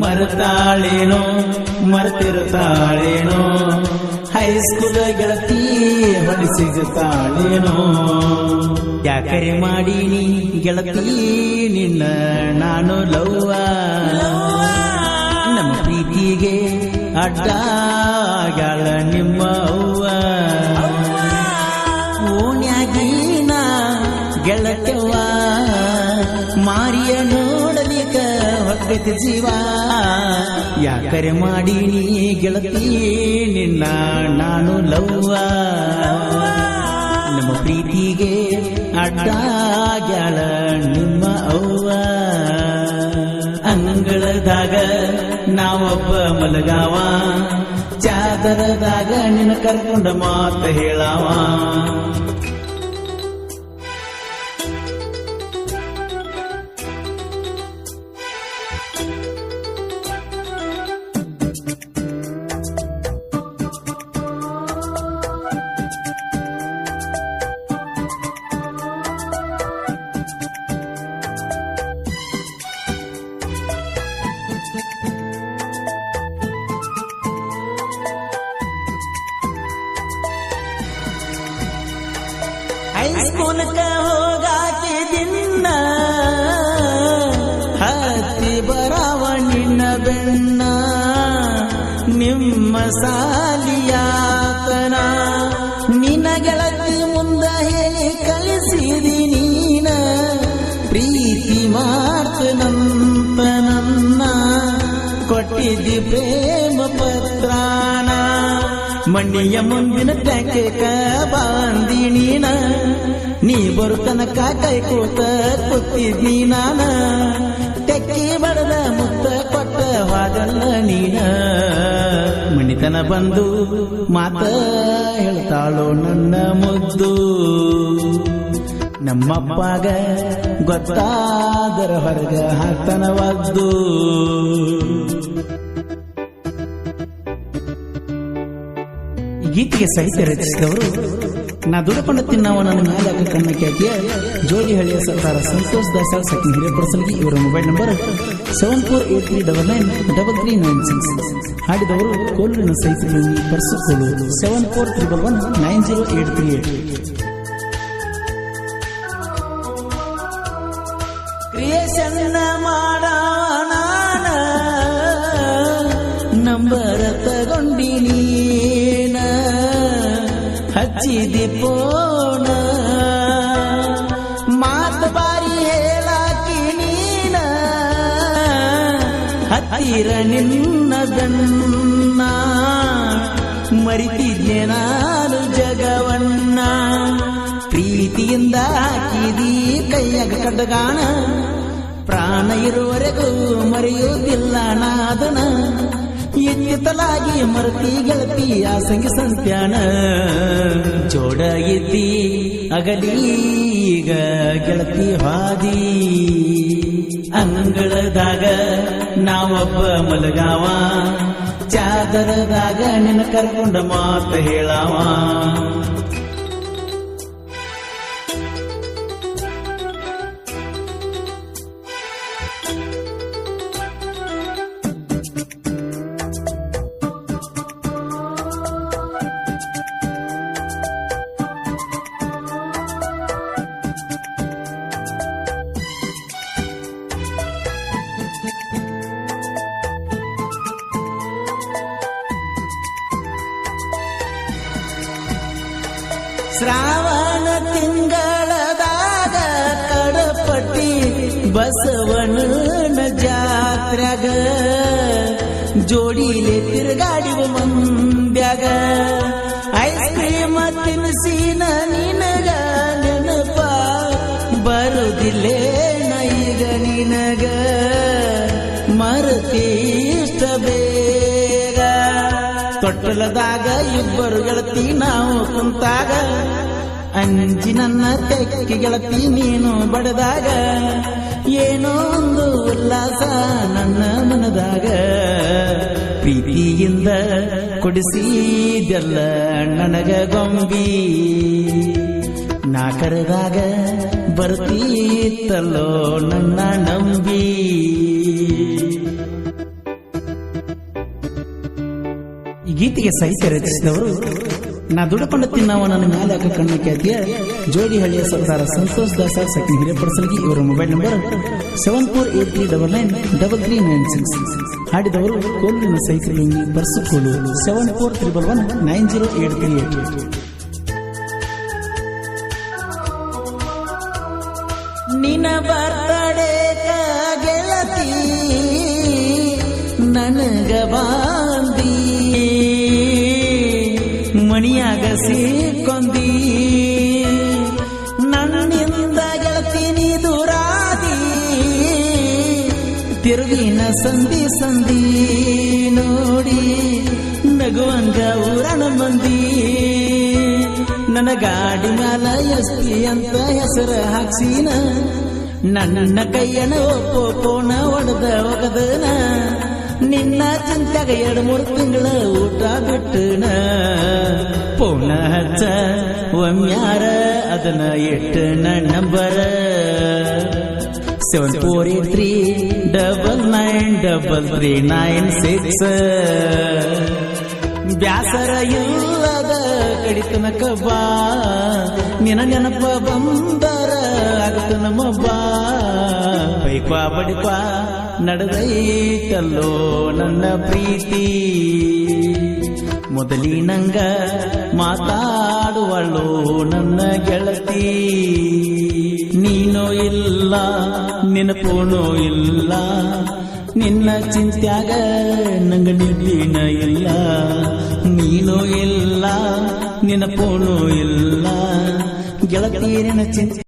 ಮರೆತಾಳೇನೋ, ಮರೆತಿರುತ್ತಾಳೇನೋ high school ಗೆಳತಿ ಹೊಳಿ ಯಾಕರೆ ಮಾಡೀನಿ ಗೆಳತಿ ನಿನ್ನ, ನಾನು ಲವ್ವ. ನಮ್ಮ ಪ್ರೀತಿಗೆ ಅಡ್ಡ ಗಳ ನಿಮ್ಮ ಅವ್ವ. ನಾ ಗೆಳತವ್ವ ಮಾರಿಯ ನೋಡಲಿಕ ಹೊಕ್ಕೈತಿ ಜೀವ. ಯಾಕರೆ ನೀ ಗೆಳತಿ, ನಿನ್ನ ನಾನು ಲವ್ವ. ನಮ್ಮ ಪ್ರೀತಿಗೆ ಅಡ್ಡ ಗ್ಯಾಳ ನಿಮ್ಮ ಅವ್ವ. ಅಂಗಳದಾಗ ನಾವೊಬ್ಬ ಮಲಗಾವ. ಚಾದರದಾಗ ನಿನ್ನ ಕರ್ಕೊಂಡ ಮಾತು ಹೇಳಾವ. ಹೈಸ್ಕೂಲ್ಕ ಹೋಗಾಕೆ ದಿನ, ಹತ್ತಿ ಬರವ ನಿನ್ನ ಬೆನ್ನ, ನಿಮ್ಮ ಸಾಲಿಯಾತನ. ನಿನ್ನ ಗೆಳತಿ ಮುಂದ ಹೇಳಿ ಕಲಿಸಿದಿ ನೀನ, ಪ್ರೀತಿ ಮಾಡ್ತನಂತ ನನ್ನ, ಕೊಟ್ಟಿದ್ದಿ ಪ್ರೇಮ ಪತ್ರಾನ. ಮಣ್ಣಿಯ ಮುಂದಿನ ಟ್ಯಾಂಕ ಬಾಂದಿ ನೀನ ನೀ ಬರುತನ ಕೈ ಕೂತ ಕೂತಿದ್ನಿ ನಾನ. ತೆಕ್ಕಿ ಬಡದ ಮುತ್ತ ಕೊಟ್ಟ ವಾದಲ್ಲ ನೀನ. ಮಣಿತನ ಬಂದು ಮಾತ ಹೇಳ್ತಾಳೋ ನನ್ನ ಮುದ್ದು. ನಮ್ಮಪ್ಪಾಗ ಗೊತ್ತಾದರ ಹೊರಗ ಹಾಕ್ತನವದ್ದು ಗೀತೆಗೆ ಸಾಹಿತ್ಯ ರಚಿಸಿದವರು ನಾ ದುಡಕೊಂಡ ತಿನ್ನವ ನನ್ನ ಮ್ಯಾಲ ಕಣ್ಣ ಖ್ಯಾತಿಯ ಜೋಡಿ ಹಳ್ಳಿಯ ಸರ್ಕಾರ ಸಂತೋಷ್ ದಾಸಾಳ್ ಹಿರಿಯ ಹಿರಿಯಪಡಿಸಲಿಗೆ ಇವರ mobile number seven four eight three double nine double three nine six ಹಾಡಿದವರು ಕೋಲೂರಿನ ಸಹಿತ ಪರ್ಸುಕೋಲು seven four triple one nine zero eight three eight ಹಚ್ಚಿದಿ ಪೋಣ. ಮಾತು ಬಾರಿ ಹೇಳಾಕಿ ನೀನ. ಹತ್ತಿರ ನಿನ್ನ ಮರಿತಿದ್ದೆ ನಾನು ಜಗವನ್ನ. ಪ್ರೀತಿಯಿಂದ ಹಾಕಿದಿ ಕೈಯಾಗ ಪ್ರಾಣ ಇರುವರೆಗೂ ಮರೆಯುವುದಿಲ್ಲ ನಾದನ. ಎತ್ತಿತಲಾಗಿ ಮರತಿ ಗೆಳತಿ ಆಸಂಗಿ ಸಂತ್ಯಾನ ಜೋಡ ಎತ್ತಿ ಅಗಲೀಗ ಗೆಳತಿ ಹಾದಿ. ಅಂಗಳದಾಗ ನಾವೊಬ್ಬ ಮಲಗಾವ. ಚಾದರದಾಗ ನಿನ್ನ ಕರ್ಕೊಂಡ ಮಾತು ಹೇಳಾವ. ಶ್ರಾವಣ ತಿಂಗಳದಾಗ ಕಡಪಟ್ಟಿ ಬಸವಣ್ಣನ ಜಾತ್ರೆಗ ಜೋಡಿಲೆ ತಿರುಗಾಡಿವ ಮಂದ್ಯಾಗ ಐಸ್ ಕ್ರೀಮ್ ತಿನ್ಸಿನ ನಿನಗ ನೆನಪ ಬರುದಿಲ್ಲೇ ನೈಗ ನಿನಗ? ಬೇಗ ತೊಟ್ಟಲದಾಗ ಇಬ್ಬರು ಗೆಳತಿ, ನಾವು ಕುಂತಾಗ. ಅಂಜಿ ನನ್ನ ತೆಕ್ಕಿ ಗೆಳತಿ, ನೀನು ಬಡದಾಗ. ಏನೋ ಒಂದು ಉಲ್ಲಾಸ ನನ್ನ ಮನದಾಗ. ಪ್ರೀತಿಯಿಂದ ಕೊಡಿಸಿದೆಲ್ಲ ನನಗ ಗೊಂಬಿ. ನಾ ಕರೆದಾಗ ಬರ್ತೀತಲ್ಲೋ ನನ್ನ ನಂಬಿ. ಗೀತೆಗೆ ಸಾಹಿತ್ಯ ರಚಿಸಿದವರು ನಾ ದುಡಕೊಂಡು ತಿನ್ನವ ನನ್ನ ಮೇಲೆ ಹಾಕ ಕಣ್ಣು ಖ್ಯಾತಿಯ ಜೋಡಿ ಹಳ್ಳಿಯ ಸರ್ದಾರ ಸಂತೋಷ್ ದಾಸ, ಸೆಕೆಂಡ್ ಹಿರಿಯಪಡಿಸಲಿಗೆ ಇವರ mobile number seven four eight three double nine double three nine six ಹಾಡಿದವರು ಕೋಲಿನ ಸೈಕಲಿಂಗ್ ಬರ್ಸುಕೋಲು seven four triple one nine zero eight three eight ನಿನ ಬರ್ತಡೆ ಗೆಳತಿ, ನನಗ ಬಾಂದಿ ಮಣಿಯಾಗ ಕೊಂದಿ. ನನ್ನಿಂದ ಗೆಳತಿ ದುರಾದಿ. ತಿರುಗಿನ ಸಂದಿ ಸಂಧಿ ನೋಡಿ ನಗುವಂಗ ಊರಣ ಮಂದಿ. ನನ್ನ ಗಾಡಿ ಮ್ಯಾಲ ಎಸ್ತಿ ಅಂತ ಹೆಸರು ಹಾಕ್ಸಿನ. ನನ್ನ ಕೈಯನ ಒಪ್ಪೋನ ಒಡೆದ ಒಗದನ. ನಿನ್ನ ಚಿಂತಾಗ ಎರಡು ಮೂರು ತಿಂಗಳ ಊಟ ಬಿಟ್ಟನ. ಪೋನ ಒಮ್ಯಾರ ಅದನ್ನ ಇಟ್ಟ number? Seven four eight three double nine double three nine six ಬ್ಯಾಸರ ಇಲ್ಲದ ಕಡಿತನ ಬಾ. ನಿನ ನೆನಪ ಬಂದರ ಆಗತ ನಮ್ಮ ಬಾ. ಬೈಕ್ವಾ, ಬಡಿಕ್ವಾ, ನಡೆದೈತಲ್ಲೋ ನನ್ನ ಪ್ರೀತಿ. ಮೊದಲಿನಂಗ ಮಾತಾಡುವಳು ನನ್ನ ಗೆಳತಿ. ನೀನೋ ಇಲ್ಲ, ನೆನಪೋನೋ ಇಲ್ಲ, ನಿನ್ನ ಚಿಂತ್ಯಾಗ ನಂಗ ನಿದ್ದಿನ ಇಲ್ಲ. ನೀನೋ ಇಲ್ಲ, ನೆನಪೋನೋ ಇಲ್ಲ ಗೆಳತಿಯರಿನ ಚಿಂತೆ